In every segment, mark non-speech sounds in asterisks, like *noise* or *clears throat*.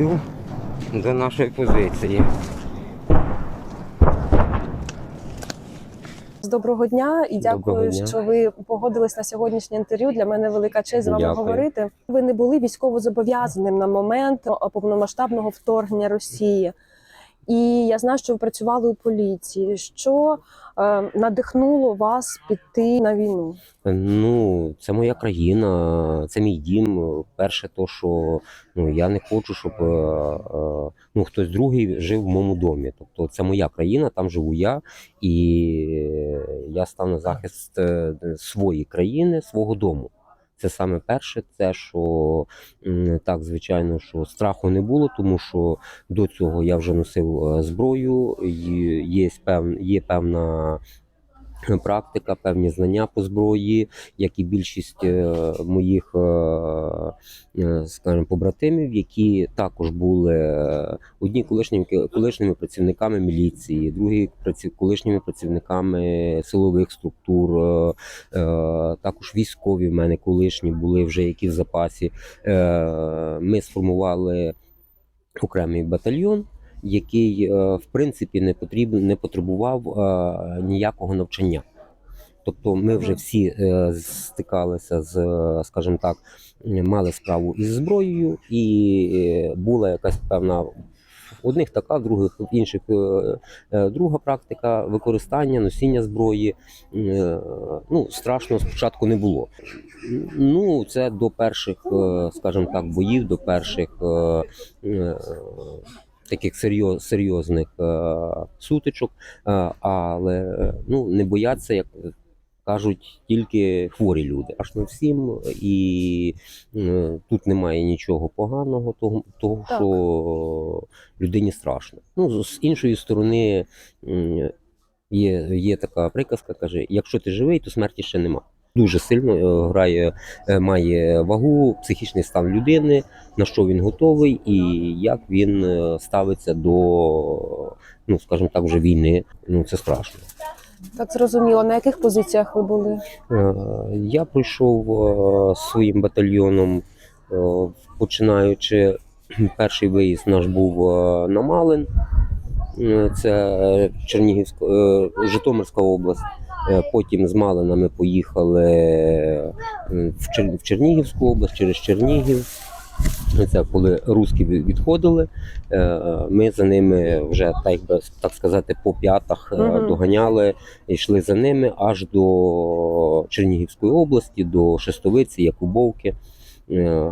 Йду до нашої позиції. Доброго дня і дякую, Доброго дня. що ви погодились на сьогоднішнє інтерв'ю. Для мене велика честь з вами Дякую. говорити. Ви не були військово зобов'язаним на момент повномасштабного вторгнення Росії. І я знаю, що ви працювали у поліції. Що е, надихнуло вас піти на війну? Ну, це моя країна, це мій дім. Перше, то що ну я не хочу, щоб е, е, ну хтось другий жив в моєму домі. Тобто це моя країна, там живу я, і я став на захист е, своєї країни, свого дому. Це саме перше, це що так, звичайно, що страху не було, тому що до цього я вже носив е, зброю, є, є певна *clears throat* практика, певні знання по зброї, як і більшість е, моїх, е, е, скажімо, побратимів, які також були одні колишніми колишніми працівниками міліції, другі колишніми працівниками силових структур, також військові в мене колишні були вже які в запасі. Ми сформували окремий батальйон. Який е, в принципі не потрібен, не потребував е, ніякого навчання. Тобто ми вже всі е, стикалися з, скажімо так, мали справу із зброєю, і була якась певна одних така, в других в інших друга практика використання, носіння зброї. Ну, страшно спочатку не було. Ну, це до перших, скажімо так, боїв, до перших. Е, е, Таких серйоз, серйозних е, сутичок, е, але е, ну не бояться, як кажуть, тільки хворі люди. Аж на всім, і е, тут немає нічого поганого, того, того Так. що людині страшно. Ну з іншої сторони, є, є така приказка, каже: якщо ти живий, то смерті ще нема. Дуже сильно е, грає, е, має вагу психічний стан людини, на що він готовий, і як він е, ставиться до, ну скажімо так, вже війни. Ну це страшно. Так зрозуміло, на яких позиціях ви були? Я пройшов своїм батальйоном, починаючи перший виїзд наш був на Малин, це Чернігівська, е, Житомирська область. Е, Потім з Малина ми поїхали е, в Чер- в Чернігівську область через Чернігів. Це коли русські відходили, е, ми за ними вже так, би, так сказати по п'ятах е, Мгм. доганяли, йшли за ними аж до Чернігівської області, до Шестовиці, Якубовки. Е,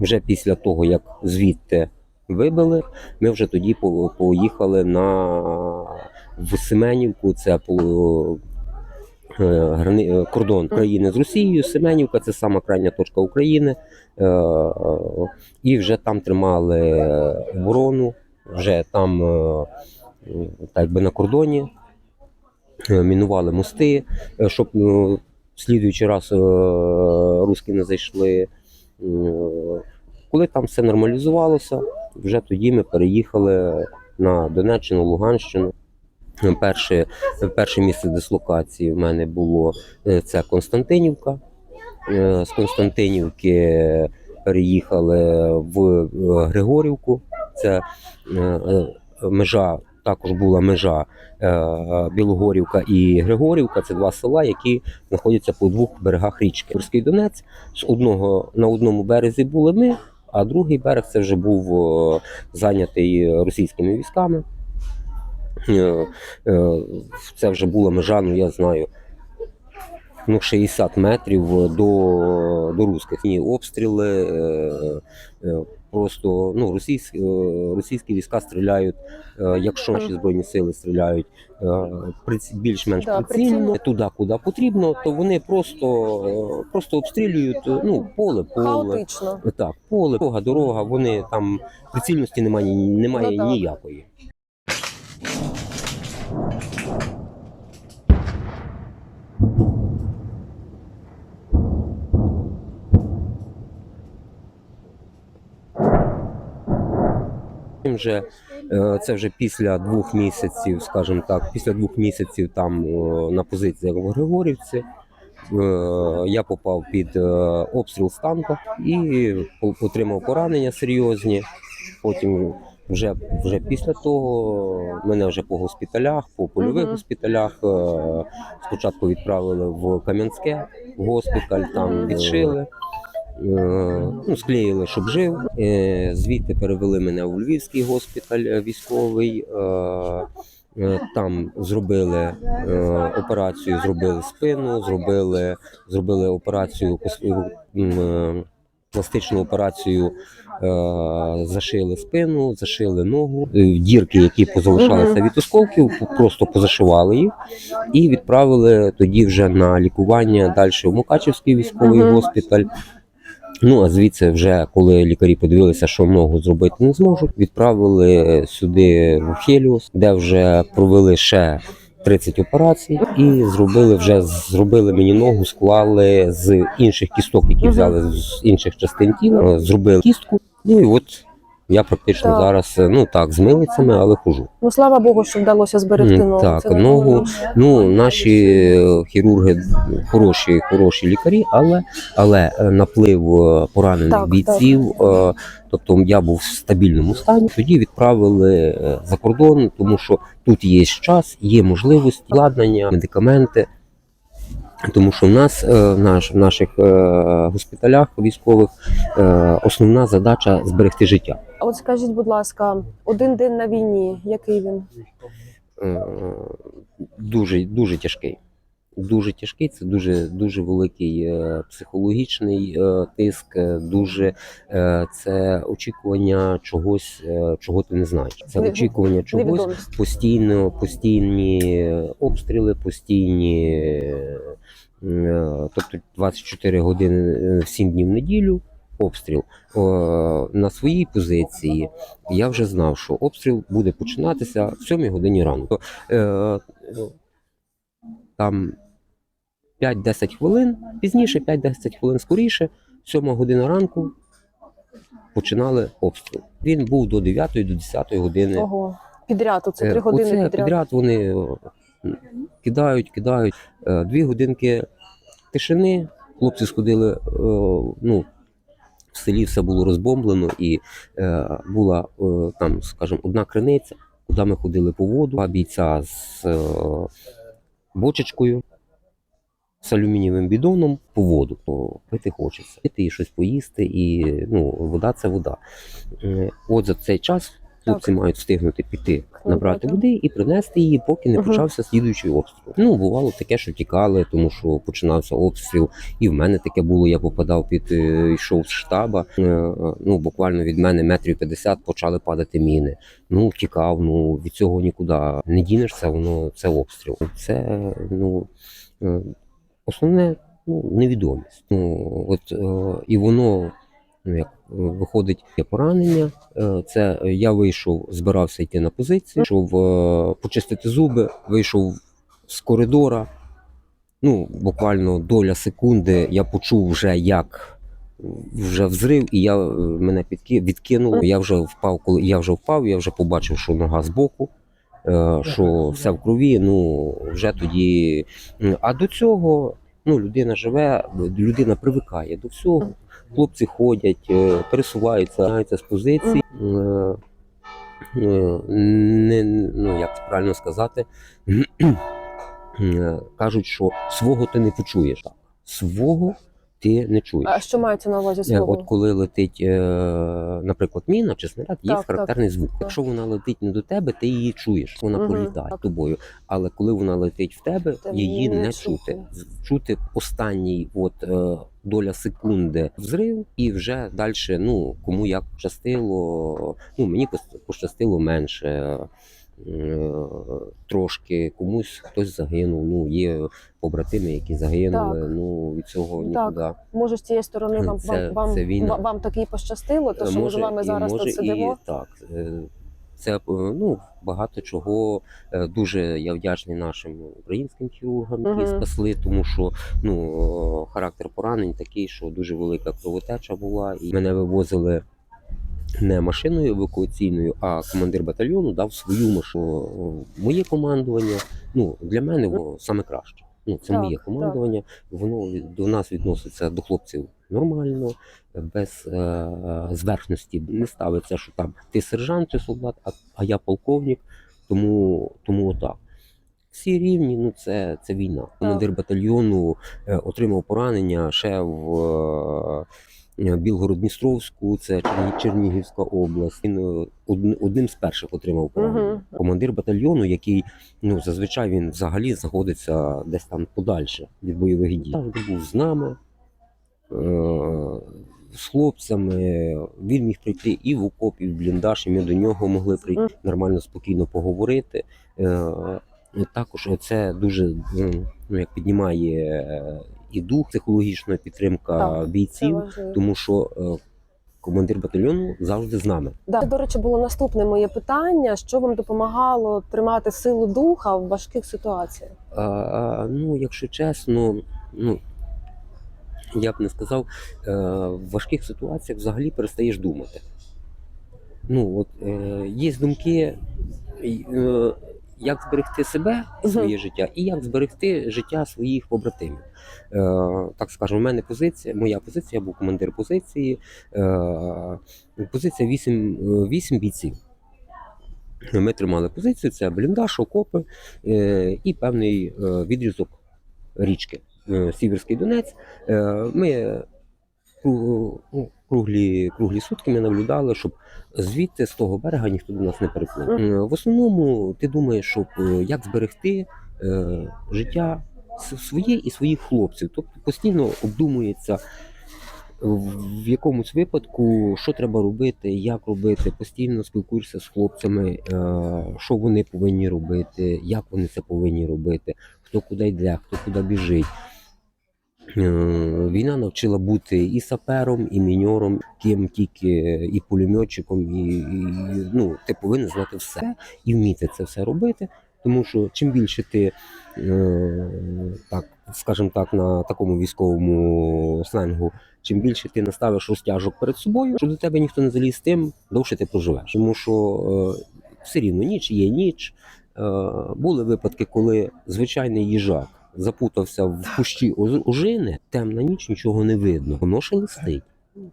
Вже після того, як звідти вибили, ми вже тоді поїхали на в Семенівку. Це по е, кордон країни з Росією. Семенівка це сама крайня точка України. Е, І вже там тримали оборону, вже там е, так би на кордоні мінували мости, щоб е, в слідуючий раз е, русські не зайшли. Е, Коли там все нормалізувалося, вже тоді ми переїхали на Донеччину, Луганщину. Перше, перше місце дислокації в мене було е, це Константинівка. Е, З Константинівки переїхали в е, Григорівку. Це межа, також була межа Білогорівка і Григорівка. Це два села, які знаходяться по двох берегах річки. Морський Донець з одного на одному березі були ми, а другий берег це вже був е, зайнятий російськими військами. Е, е, Це вже була межа, ну я знаю, ну 60 метрів до, до русських. Ні, обстріли. Просто ну, російські, е, російські війська стріляють, е, якщо ще збройні сили стріляють е, більш-менш Да, прицільно, туди, куди потрібно, то вони просто, просто обстрілюють ну, поле, поле. Хаотично. Так, поле, дорога, дорога, вони там прицільності немає, немає Ну, ніякої. Вже е, це вже після двох місяців, скажімо так, після двох місяців там на позиціях в Григорівці. е, Я попав під е, обстріл з танка і отримав поранення серйозні. Потім вже, вже після того мене вже по госпіталях, по польових Мгм. госпіталях е, спочатку відправили в Кам'янське в госпіталь, там відшили. Ну, склеїли, щоб жив. Е, Звідти перевели мене у Львівський госпіталь е, військовий. е, Там зробили операцію, зробили спину, зробили, зробили операцію пластичну операцію. Зашили спину, зашили ногу, дірки, які позалишалися від осколків, просто позашивали їх і відправили тоді вже на лікування далі в Мукачевський військовий госпіталь. Ну а звідси, вже коли лікарі подивилися, що ногу зробити не зможуть, відправили сюди в Хеліус, де вже провели ще 30 операцій, і зробили вже зробили мені ногу, склали з інших кісток, які взяли з інших частин тіла, зробили кістку. Ну і от я практично Так. зараз ну так з милицями, але хожу. Ну слава Богу, що вдалося зберегти ногу. так, Це ногу. Ну, наші е, хірурги хороші, хороші лікарі, але, але е, наплив е, поранених Так, бійців, е, тобто я був в стабільному стані. Тоді відправили е, за кордон, тому що тут є час, є можливості, обладнання, медикаменти. Тому що в нас е, в наш, в наших е, госпіталях військових е, основна задача зберегти життя. А от скажіть, будь ласка, один день на війні, який він? дуже, дуже тяжкий. Дуже тяжкий, це дуже, дуже великий психологічний тиск, дуже це очікування чогось, чого ти не знаєш. Це очікування чогось постійно, постійні обстріли, постійні, тобто 24 години е, 7 днів в неділю. Обстріл О, на своїй позиції я вже знав, що обстріл буде починатися в 7 годині ранку. Е, Там 5-10 хвилин, пізніше 5-10 хвилин скоріше, 7 година ранку починали обстріл. Він був до 9 до 10 години. Ого. Підряд, оце три Е, години Оце підряд. підряд вони кидають, кидають. Е, Дві годинки тишини. Хлопці сходили. е, Ну, в селі все було розбомблено, і е, була там, скажімо, одна криниця, куди ми ходили по воду, два бійця з бочечкою. З алюмінієвим бідоном по воду, то пити хочеться. Пити і щось поїсти, і ну, вода це вода. От за цей час хлопці мають встигнути піти набрати води і принести її, поки не почався слідуючий обстріл. Ну, бувало таке, що тікали, тому що починався обстріл. І в мене таке було. Я попадав під е, йшов з штаба. Е, е, Ну буквально від мене метрів 50 почали падати міни. Ну тікав. Ну від цього нікуди не дінешся. Воно це обстріл. Це ну основне ну, невідомість. Ну от і воно. Ну, як е, виходить є поранення, Е, це е, я вийшов, збирався йти на позицію, йшов почистити зуби, вийшов з коридора. Ну, буквально доля секунди я почув вже як вже взрив, і я мене підки, відкинуло. Я вже впав, коли я вже впав, я вже побачив, що нога збоку, що все в крові. Ну вже тоді. А до цього ну, людина живе, людина привикає до всього. Хлопці ходять, е, пересуваються, знаються з позицій. Е, е, Не, ну, як правильно сказати, кажуть, що свого ти не почуєш. Свого ти не чуєш. А що мається на увазі свого? От коли летить, наприклад, міна чи снаряд, є Так, характерний звук. Якщо вона летить не до тебе, ти її чуєш, вона Мгм, пролітає так. тобою. Але коли вона летить в тебе, Тебе її не чути. чути. Останній от, доля секунди взрив, і вже далі, ну кому як пощастило, ну мені пощастило менше. е, Трошки комусь хтось загинув. Ну є побратими, які загинули. Так. Ну від цього Так. нікуди. Може, з цієї сторони *laughs* вам, Це- вам, це вам, вам таки пощастило, то що ми з вами і зараз може тут сидимо. І, так, е, це е, ну, багато чого. е, Дуже я вдячний нашим українським хірургам, які Мгм. спасли, тому що ну, характер поранень такий, що дуже велика кровотеча була. І мене вивозили не машиною евакуаційною, а командир батальйону дав свою машину. Моє командування ну, для мене воно саме краще. Ну, це Так, моє так. командування. Воно від- до нас відноситься до хлопців нормально, без е, зверхності. Не ставиться, що там ти сержант, ти солдат, а, а я полковник, тому, тому отак. Всі рівні, ну це, це війна. Командир батальйону е, отримав поранення ще в е, Білгород-Дністровську, це Черні- Чернігівська область. Він е, одн- одним з перших отримав поранення. Мгм. Командир батальйону, який ну зазвичай він взагалі знаходиться десь там подальше від бойових дій. Завжди був з нами, е- з хлопцями. Він міг прийти і в окоп, і в бліндаж, і ми до нього могли прийти нормально, спокійно поговорити. Е- також це дуже ну, як піднімає е, і дух, психологічна підтримка Так, бійців, тому що е, командир батальйону завжди з нами. Да. Це, До речі, було наступне моє питання: що вам допомагало тримати силу духа в важких ситуаціях? А, ну, якщо чесно, ну я б не сказав, е, в важких ситуаціях взагалі перестаєш думати. Ну, от е, є думки, е, як зберегти себе своє життя, і як зберегти життя своїх побратимів. Е, так скажемо, в мене позиція, моя позиція, я був командир позиції. Е, позиція 8, 8 бійців. Ми тримали позицію, це бліндаж, окопи е, і певний е, відрізок річки е, Сіверський Донець. Е, Ми ну, круглі, круглі сутки ми наблюдали, щоб звідти з того берега ніхто до нас не переплив. Е, В основному ти думаєш, щоб е, як зберегти е, життя своє і своїх хлопців. Тобто постійно обдумується. В якомусь випадку, що треба робити, як робити, постійно спілкуєшся з хлопцями, е, що вони повинні робити, як вони це повинні робити, хто куди йде, хто куди біжить. Е, Війна навчила бути і сапером, і міньором, ким тільки і пулеметчиком, і, і ну, ти повинен знати все і вміти це все робити. Тому що чим більше ти, е, так, скажімо так, на такому військовому сленгу, чим більше ти наставиш розтяжок перед собою, щоб до тебе ніхто не заліз тим, довше ти проживеш. Тому що е, все рівно ніч є ніч. Е, були випадки, коли звичайний їжак запутався в кущі ожини, темна ніч, нічого не видно. Воно шелестить.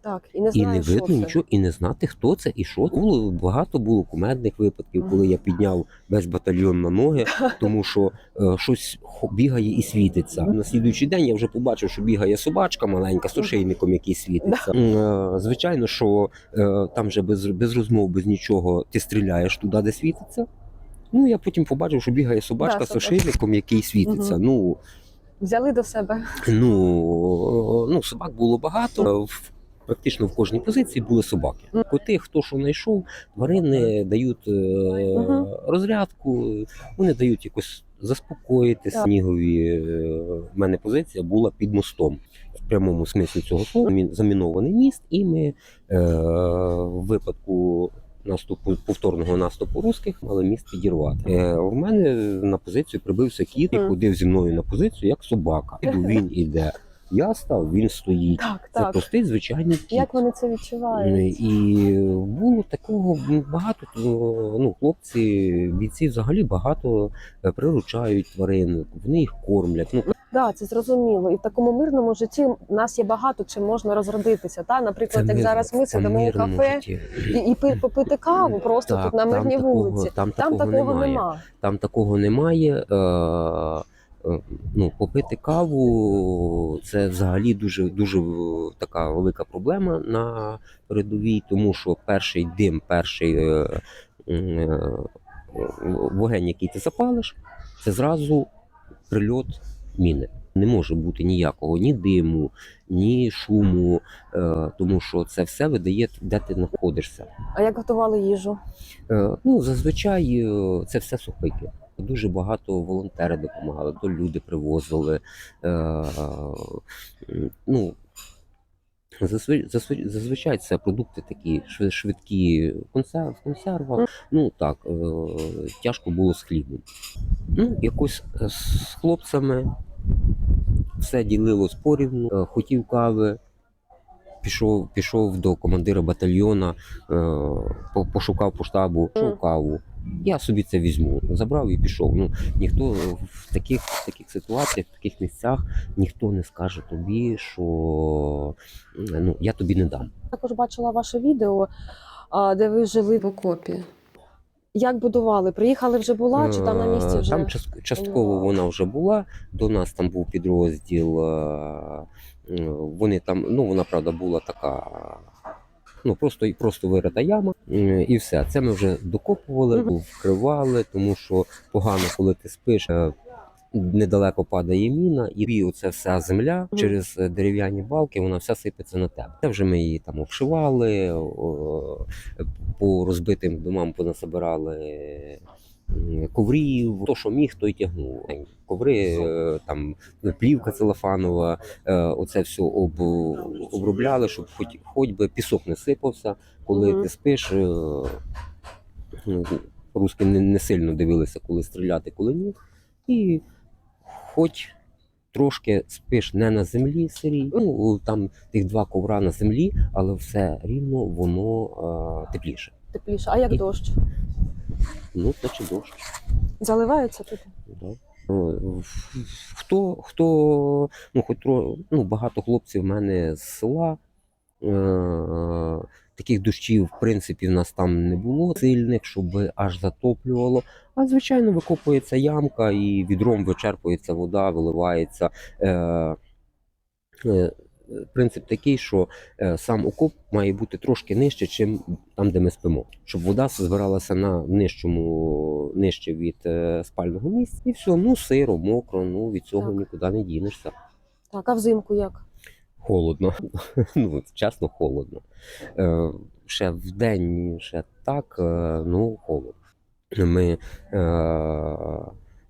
Так, і не І не що видно це. нічого, і не знати, хто це і що. Було багато було кумедних випадків, коли я підняв весь батальйон на ноги, *laughs* тому що е, щось бігає і світиться. На слідуючий день я вже побачив, що бігає собачка маленька з ошейником, який світиться. Е, Звичайно, що е, там вже без, без розмов, без нічого ти стріляєш туди, де світиться. Ну, я потім побачив, що бігає собачка Да, з ошейником, який світиться. Мгм. Ну, Взяли до себе. Ну, ну собак було багато. В- Практично в кожній позиції були собаки. Коти, хто що знайшов, тварини дають е, розрядку, вони дають якось заспокоїти. Снігові е, в мене позиція була під мостом. В прямому смислі цього слова замінований міст, і ми е, в випадку наступу повторного наступу русських мали міст підірвати. Е, у мене на позицію прибився кіт і ходив зі мною на позицію як собака. Іду, він іде. Я став, він стоїть. Так, Це так. простий звичайний кіт. Як вони це відчувають? І було такого багато. Ну, хлопці, бійці взагалі багато е, приручають тварин, вони їх кормлять. Ну, Да, це зрозуміло. І в такому мирному житті в нас є багато чим можна розродитися. Та, наприклад, як мир- зараз ми сидимо у кафе житті. і, і пи- попити каву просто Так, тут на там мирній такого- вулиці. Там, Там такого, такого немає. нема. Там такого немає. Е, е, ну, попити каву це взагалі дуже дуже така велика проблема на передовій, тому що перший дим, перший е, е, вогонь, який ти запалиш, це зразу прильот міни. Не може бути ніякого ні диму, ні шуму, е, тому що це все видає, де ти знаходишся. А як готували їжу? Е, Ну, зазвичай е, це все сухпайки. Дуже багато волонтери допомагали, то люди привозили. Ну, зазвичай, це продукти такі швидкі консерв, в консервах. Ну так, тяжко було з хлібом. Ну, якось з хлопцями все ділилось порівну, Е, хотів кави. Пішов, пішов до командира батальйона, е, пошукав по штабу, пішов каву. Я собі це візьму. Забрав і пішов. Ну ніхто в таких, в таких ситуаціях, в таких місцях ніхто не скаже тобі, що ну я тобі не дам. Також бачила ваше відео, де ви жили в окопі. Як будували? Приїхали вже була, чи там на місці Е, вже? Там част- частково вона вже була. До нас там був підрозділ. е, е, Вони там, ну вона правда була така. Ну просто просто вирита яма, і все. Це ми вже докопували, вкривали, тому що погано, коли ти спиш. Е, Недалеко падає міна, і оце вся земля через е, дерев'яні балки, вона вся сипеться на тебе. Це вже ми її там обшивали, по розбитим домам понасобирали коврів, то, що міг, той тягнув. Коври, е, там плівка целофанова, е, оце все об, обробляли, щоб хоч, хоч би пісок не сипався, коли ти спиш. е, ну, Руски не, не сильно дивилися, коли стріляти, коли ні. І хоч трошки спиш не на землі сирій, ну там тих два ковра на землі, але все рівно воно е, тепліше. Тепліше. А як І- дощ? Ну, наче дощ. Заливається тут? Да. Хто, хто, ну, хоч ну, багато хлопців в мене з села. Е, таких дощів, в принципі, в нас там не було сильних, щоб аж затоплювало. А звичайно, викопується ямка і відром вичерпується вода, виливається. Е, е, принцип такий, що е, сам окоп має бути трошки нижче, чим там, де ми спимо, щоб вода збиралася на нижчому, нижче від е, спального місця. І все, ну сиро, мокро, ну від цього Так. нікуди не дінешся. Так, а взимку як? Холодно. *laughs* ну, чесно, холодно. Е, ще в день, ще так, е, ну, холодно. Ми е,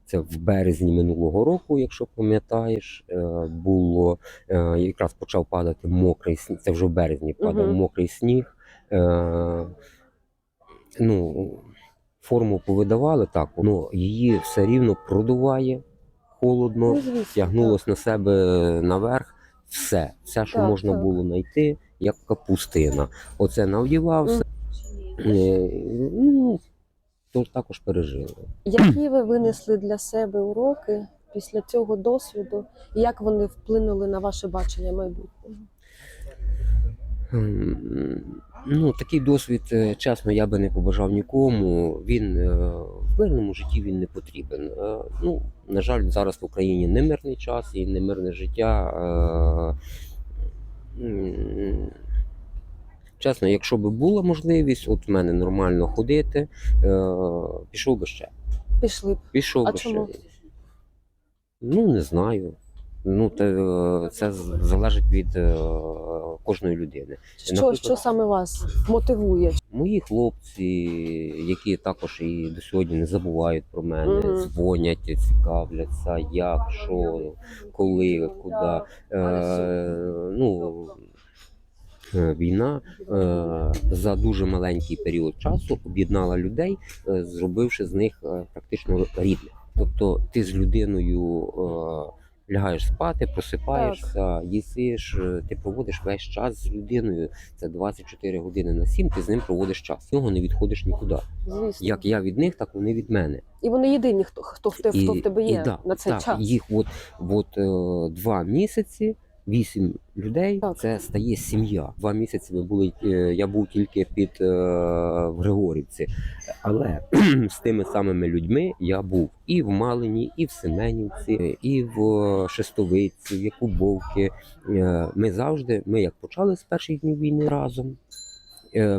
це в березні минулого року, якщо пам'ятаєш, е, було е, якраз почав падати мокрий сніг. Це вже в березні падав Мгм. мокрий сніг. Е, ну, форму повидавали так, воно її все рівно продуває холодно Ну, тягнулось на себе наверх. Все, все, що Так, можна так. було знайти, як капустина. Оце навдівався. Е, Ну, то також пережили. Які ви винесли для себе уроки після цього досвіду? І як вони вплинули на ваше бачення майбутнього? М, Ну, такий досвід, е, чесно, я би не побажав нікому. Він е, в мирному житті він не потрібен. Е, Ну, на жаль, зараз в Україні не мирний час і не мирне життя. Е, Чесно, якщо б була можливість, от в мене нормально ходити, е, пішов би ще. Пішли б. Пішов А би чому? ще. Ну, не знаю. Ну, е, це залежить від е, кожної людини. Що, Наприклад- що саме вас мотивує? Мої хлопці, які також і до сьогодні не забувають про мене, Мгм. дзвонять, цікавляться, як, що, коли, куди. Е, ну, е, війна е, за дуже маленький період часу об'єднала людей, е, зробивши з них е, практично рідних. Тобто ти з людиною лягаєш спати, просипаєшся, їсиш, е, ти проводиш весь час з людиною. Це 24 години на 7, ти з ним проводиш час. З нього не відходиш нікуди. Звісно. Як я від них, так вони від мене. І вони єдині, хто, хто, в, те, хто в тебе є і, на цей так, час. Їх от, от от два місяці, вісім людей. Так. Це стає сім'я. Два місяці ми були. е, я був тільки під е, в Григорівці, але *clears throat* з тими самими людьми я був і в Малині, і в Семенівці, і в Шестовиці, в Якубовці. Е, Ми завжди, ми як почали з перших днів війни разом.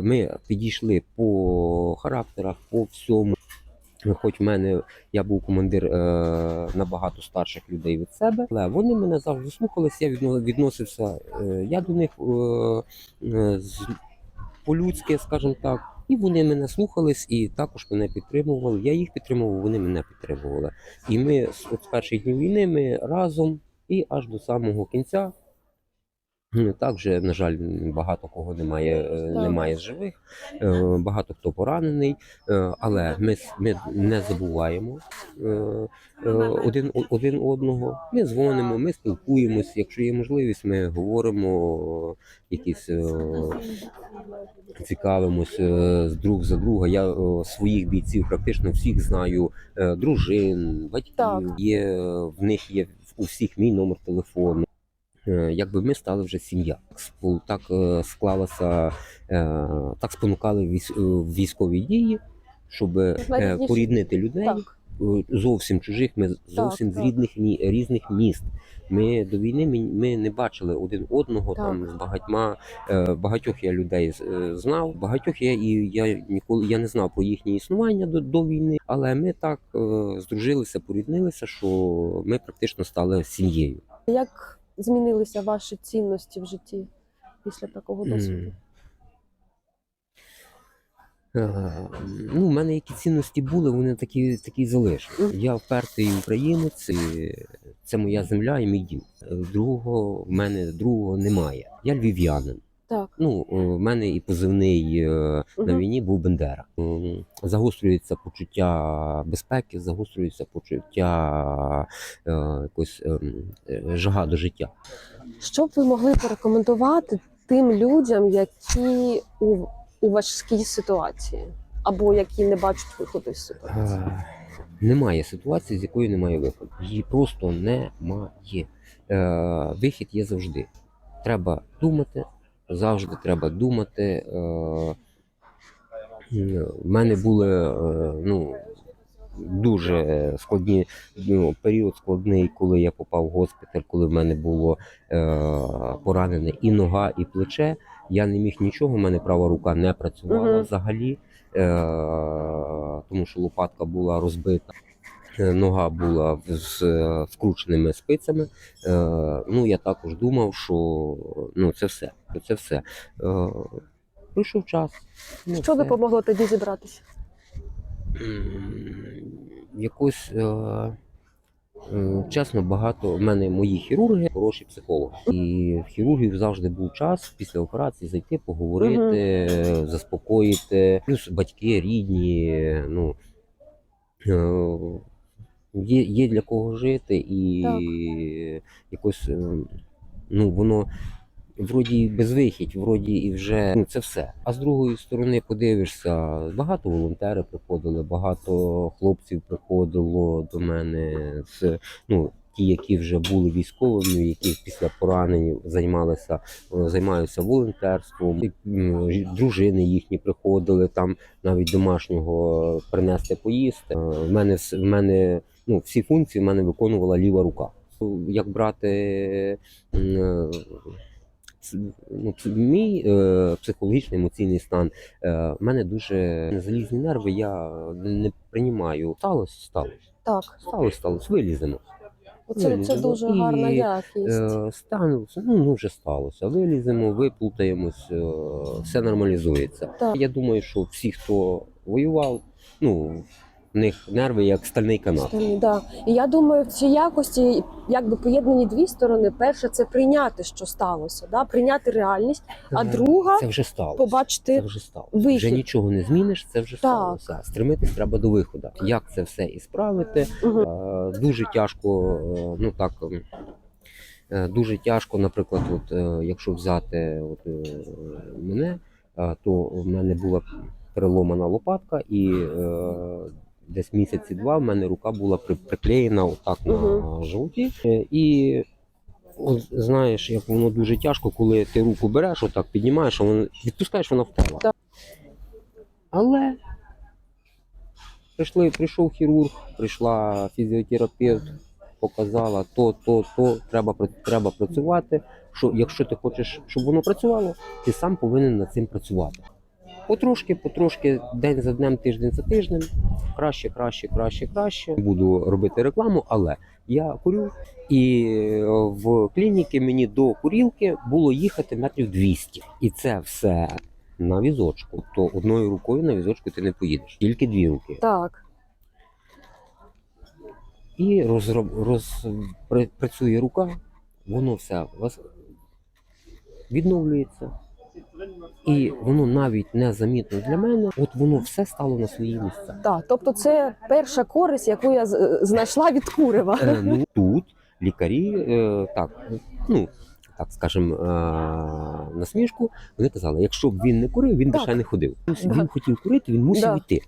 Ми підійшли по характерах, по всьому. Хоч в мене я був командир е, набагато старших людей від себе, але вони мене завжди слухалися. Я відносився. Е, я до них е, е, з- по-людськи, скажімо так. І вони мене слухались і також мене підтримували. Я їх підтримував, вони мене підтримували. І ми от з перших днів війни ми разом і аж до самого кінця Ну, Так вже, на жаль, багато кого немає, е, немає живих, е, багато хто поранений, е, але ми, ми не забуваємо один, один одного. Ми дзвонимо, ми спілкуємось. Якщо є можливість, ми говоримо якісь. Цікавимось е, з друг за друга. Я своїх бійців практично всіх знаю, дружин, батьків. Так. Є в них є у всіх мій номер телефону. Е, Якби ми стали вже сім'я. Так е, склалося, е, так спонукали військ- військові дії, щоб поріднити людей Так. зовсім чужих. Ми зовсім з рідних мі- різних міст. Ми до війни ми, ми не бачили один одного Так. там з багатьма. Багатьох я людей знав, багатьох я і я ніколи я не знав про їхнє існування до, до війни, але ми так здружилися, поріднилися, що ми практично стали сім'єю. Як змінилися ваші цінності в житті після такого досвіду? М. Е, Ну, У мене які цінності були, вони такі, такі й залишились. Я впертий українець, і це моя земля і мій дім. Е, Другого в мене другого немає. Я львів'янин. Так. Ну, е, в мене і позивний е, на війні був Бендера. Загострюється почуття безпеки, загострюється почуття е, якось ем, е, жага до життя. Що б ви могли порекомендувати тим людям, які у, у важкій ситуації, або які не бачать виходу з ситуації? Е, Немає ситуації, з якої немає виходу. Її просто немає. Е, Вихід є завжди. Треба думати, завжди треба думати. Е, В мене були е, ну, дуже складні ну, період складний, коли я попав в госпіталь, коли в мене було е, поранене і нога, і плече. Я не міг нічого, в мене права рука не працювала взагалі, тому що лопатка була розбита. Е, Нога була з е, вкрученими спицями. Е, ну, я також думав, що ну, це все. Це все. Е, прийшов час. Ну, Що все. допомогло тоді зібратися? Якось е, е, чесно, багато в мене мої хірурги, хороші психологи. І в хірургів завжди був час після операції зайти, поговорити, е, заспокоїти. Плюс батьки рідні. Ну, е, є, є для кого жити, і якось е, ну, воно. Вроді безвихідь, вроді і вже ну це все. А з другої сторони подивишся, багато волонтерів приходили, багато хлопців приходило до мене з ну. Ті, які вже були військовими, які після поранень займалися, е, займаються волонтерством, дружини їхні приходили там навіть домашнього принести поїсти. Е, В мене в мене ну всі функції в мене виконувала ліва рука. Як брати е, ну, мій е, психологічний емоційний стан. Е, в мене дуже залізні нерви, я не, приймаю. Сталося, сталося. Так, Сталося, сталося, виліземо. це, це дуже гарна якість. Е, ну, ну вже сталося. Виліземо, виплутаємось, е, все нормалізується. Так. Я думаю, що всі, хто воював, ну, в них нерви як стальний канат. Стильні, да. І я думаю, в цій якості якби поєднані дві сторони. Перше це прийняти, що сталося, да? прийняти реальність, а Е, друга це вже сталося. Це побачити вже сталося. вихід. Вже нічого не зміниш, це вже сталося. Стремитись треба до виходу. Як це все і справити? Е, Дуже тяжко, е, ну так. ем, Дуже тяжко, наприклад, от, якщо взяти от, мене, то в мене була переломана лопатка, і десь місяці два в мене рука була приклеєна отак на животі. Е, І от, знаєш, як воно дуже тяжко, коли ти руку береш, отак піднімаєш, а воно відпускаєш, вона втерла. Так. Але прийшли, прийшов хірург, прийшла фізіотерапевт, показала то, то, то, треба, треба працювати. Що якщо ти хочеш, щоб воно працювало, ти сам повинен над цим працювати. Потрошки, потрошки, день за днем, тиждень за тижнем, краще, краще, краще, краще. Буду робити рекламу, але я курю, і е, в клініки мені до курілки було їхати метрів 200. І це все на візочку. То одною рукою на візочку ти не поїдеш, тільки дві руки. так. І розроб, роз, працює рука, воно все відновлюється. І воно навіть незамітно для мене, от воно все стало на свої місця. Так, тобто це перша користь, яку я знайшла від курева. Е, ну, тут лікарі, е, так, ну, так скажем, е, на смішку, вони казали, якщо б він не курив, він би ще не ходив. Він хотів курити, він мусив Да. йти.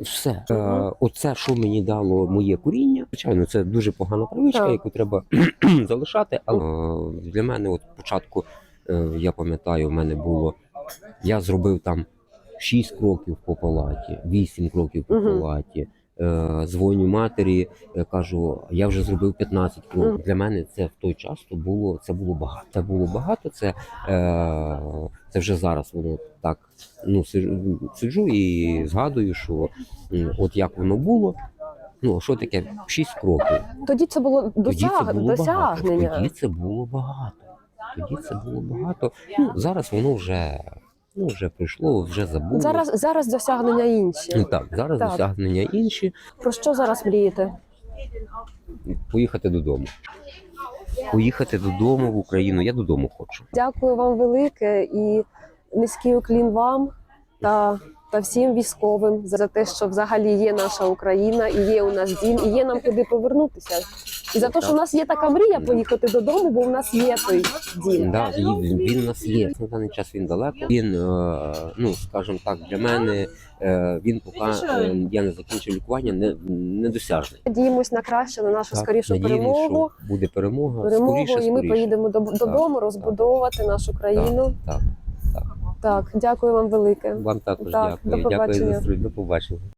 Все. Е, оце, що мені дало моє куріння, звичайно, це дуже погана привичка, Так. яку треба *clears throat* залишати. Але для мене, от спочатку, е, я пам'ятаю, в мене було. Я зробив там 6 кроків по палаті, 8 кроків по палаті. Е, дзвоню матері, е, кажу, я вже зробив 15 кроків. Для мене це в той час то було це було багато. Це було багато. Це, е, це вже зараз воно так. Ну сиджу, і згадую, що от як воно було. Ну, що таке 6 кроків? Тоді це було Тоді досяг... це було досягнення. багато. Тоді це було багато. Тоді це було багато. Ну, зараз воно вже, ну, вже прийшло, вже забуло. Зараз зараз досягнення інші. Ну, так, зараз Так. досягнення інші. Про що зараз мрієте? Поїхати додому. Поїхати додому в Україну. Я додому хочу. Дякую вам велике і низький уклін вам та, та всім військовим за те, що взагалі є наша Україна, і є у нас дім, і є нам куди повернутися. І за те, що у нас є така мрія поїхати додому, бо у нас є той дім. Да, він, він у нас є. На даний час він далеко. Він, е, ну скажімо так, для мене е, він поки е, я не закінчив лікування, не, недосяжний. Надіємось на краще, на нашу Так, скорішу надіємось, перемогу. що буде перемога. Перемогу, скоріше, і ми скоріше. поїдемо до- додому розбудовувати нашу країну. Так, так. Так, дякую вам велике. Вам також Так, дякую. до Дякую за побачення. зустріч. До побачення.